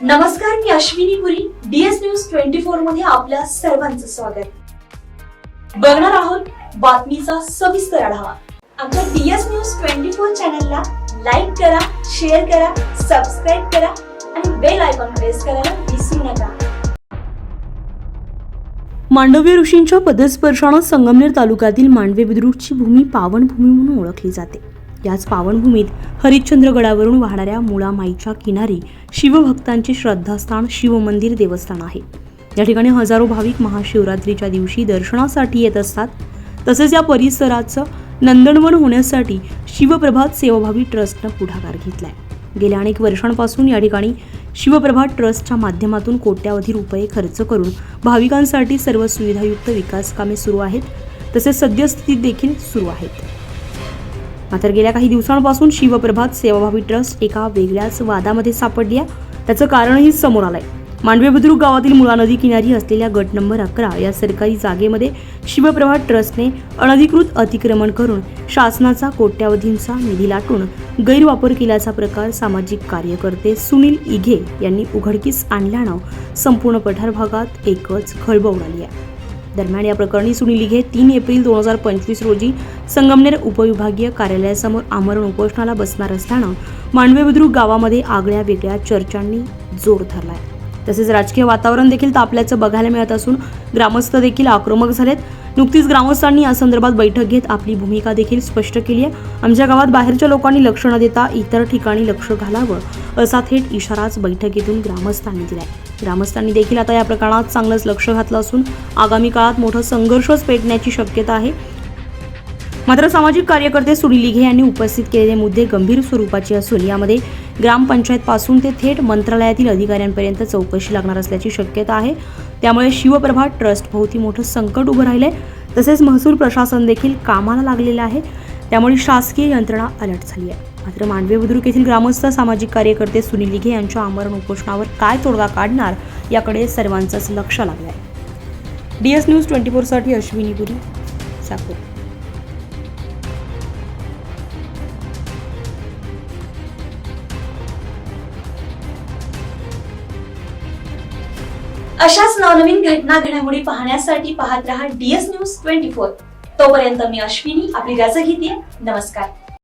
नमस्कार मी Ashwini Puri DS news twenty फोरमध्ये आपल्या सर्वांचं स्वागत. बघणार आहोत बातमीचा सविस्तर आढावा. आमच्या डीएस न्यूज ट्वेंटी फोर चॅनलला लाईक करा शेअर करा सबस्क्राईब करा आणि बेल आयकॉन प्रेस करायला विसरू नका. मांडव्य ऋषींच्या पदस्पर्शानं संगमनेर तालुक्यातील मांडवे बुद्रुकची भूमी पावनभूमी म्हणून ओळखली जाते. याच पावनभूमीत हरिश्चंद्र गडावरून वाहणाऱ्या मुळामाईच्या किनारी शिवभक्तांचे श्रद्धास्थान शिवमंदिर देवस्थान आहे. या ठिकाणी हजारो भाविक महाशिवरात्रीच्या दिवशी दर्शनासाठी येत असतात. तसेच या परिसराचं नंदनवन होण्यासाठी शिवप्रभात सेवाभावी ट्रस्टनं पुढाकार घेतला आहे गेल्या अनेक वर्षांपासून या ठिकाणी शिवप्रभात ट्रस्टच्या माध्यमातून कोट्यावधी रुपये खर्च करून भाविकांसाठी सर्व सुविधायुक्त विकास कामे सुरू आहेत. तसेच सद्यस्थितीत देखील सुरू आहेत. मात्र गेल्या काही दिवसांपासून शिवप्रभात सेवाभावी ट्रस्ट एका वेगळ्याच वादामध्ये सापडली आहे. त्याचं कारणही समोर आलंय. मांडवे बुद्रुक गावातील मुळा नदी किनारी असलेल्या गट नंबर अकरा या सरकारी जागेमध्ये शिवप्रभात ट्रस्टने अनधिकृत अतिक्रमण करून शासनाचा कोट्यावधींचा निधी लाटून गैरवापर केल्याचा प्रकार सामाजिक कार्यकर्ते सुनील इघे यांनी उघडकीस आणल्यानं संपूर्ण पठार भागात एकच खळबळ उडाली आहे. दरम्यान या प्रकरणी सुनील घे तीन एप्रिल दोन हजार पंचवीस रोजी संगमनेर उपविभागीय कार्यालयासमोर आमरण उपोषणाला बसणार असल्यानं मांडवे बुद्रुक गावामध्ये आगळ्या वेगळ्या चर्चांनी जोर धरलाय. तसेच राजकीय वातावरण देखील तापल्याचं बघायला मिळत असून ग्रामस्थ देखील आक्रमक झालेत. नुकतीच ग्रामस्थांनी या संदर्भात बैठक घेत आपली भूमिका देखील स्पष्ट केली आहे. आमच्या गावात बाहेरच्या लोकांनी लक्ष न देता इतर ठिकाणी लक्ष घालावं असा थेट इशाराच बैठकीतून ग्रामस्थांनी दिलाय. ग्रामस्थांनी देखील आता या प्रकरणात चांगलंच लक्ष घातलं असून आगामी काळात मोठं संघर्षच पेटण्याची शक्यता आहे. मात्र सामाजिक कार्यकर्ते सुनील लिघे यांनी उपस्थित केलेले मुद्दे गंभीर स्वरूपाचे असून यामध्ये ग्रामपंचायतपासून ते थेट मंत्रालयातील अधिकाऱ्यांपर्यंत चौकशी लागणार असल्याची शक्यता आहे. त्यामुळे शिवप्रभा ट्रस्ट भोवती मोठं संकट उभं राहिलंय. तसेच महसूल प्रशासन देखील कामाला लागलेलं आहे. त्यामुळे शासकीय यंत्रणा अलर्ट झाली आहे. मात्र मांडवे बुद्रुक येथील ग्रामस्थ सामाजिक कार्यकर्ते सुनील लिघे यांच्या आमरण उपोषणावर काय तोडगा काढणार याकडे सर्वांचंच लक्ष लागलं आहे डी एस न्यूज ट्वेंटी फोरसाठी अश्विनी पुरी साकूर अशाच नवनवीन घटना घडामोडी पाहण्यासाठी पाहत रहा डीएस न्यूज ट्वेंटी फोर. तोपर्यंत मी अश्विनी आपली रजा घेते. नमस्कार.